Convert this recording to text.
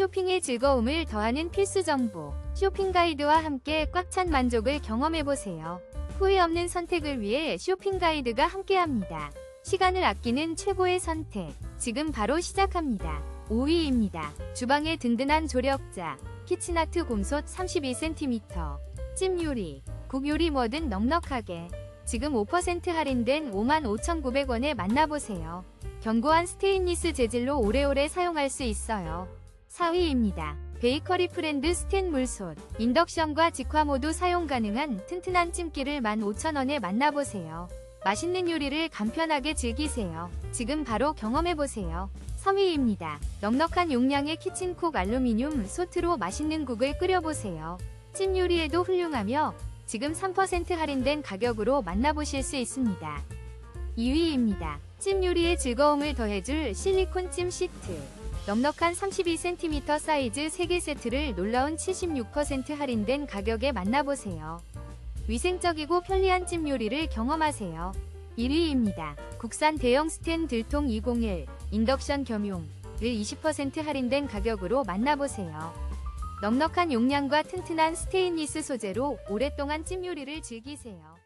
쇼핑의 즐거움을 더하는 필수 정보. 쇼핑 가이드와 함께 꽉 찬 만족을 경험해보세요. 후회 없는 선택을 위해 쇼핑 가이드가 함께합니다. 시간을 아끼는 최고의 선택. 지금 바로 시작합니다. 5위입니다. 주방의 든든한 조력자. 키친아트 곰솥 32cm. 찜 요리. 국 요리 뭐든 넉넉하게. 지금 5% 할인된 55,900원에 만나보세요. 견고한 스테인리스 재질로 오래오래 사용할 수 있어요. 4위입니다. 베이커리 프렌드 스텐 물솥. 인덕션과 직화 모두 사용 가능한 튼튼한 찜기를 15,000원에 만나보세요. 맛있는 요리를 간편하게 즐기세요. 지금 바로 경험해보세요. 3위입니다. 넉넉한 용량의 키친콕 알루미늄 소트로 맛있는 국을 끓여보세요. 찜 요리에도 훌륭하며 지금 3% 할인된 가격으로 만나보실 수 있습니다. 2위입니다. 찜 요리의 즐거움을 더해줄 실리콘 찜 시트. 넉넉한 32cm 사이즈 3개 세트를 놀라운 76% 할인된 가격에 만나보세요. 위생적이고 편리한 찜 요리를 경험하세요. 1위입니다. 국산 대형 스텐 들통 201 인덕션 겸용을 20% 할인된 가격으로 만나보세요. 넉넉한 용량과 튼튼한 스테인리스 소재로 오랫동안 찜 요리를 즐기세요.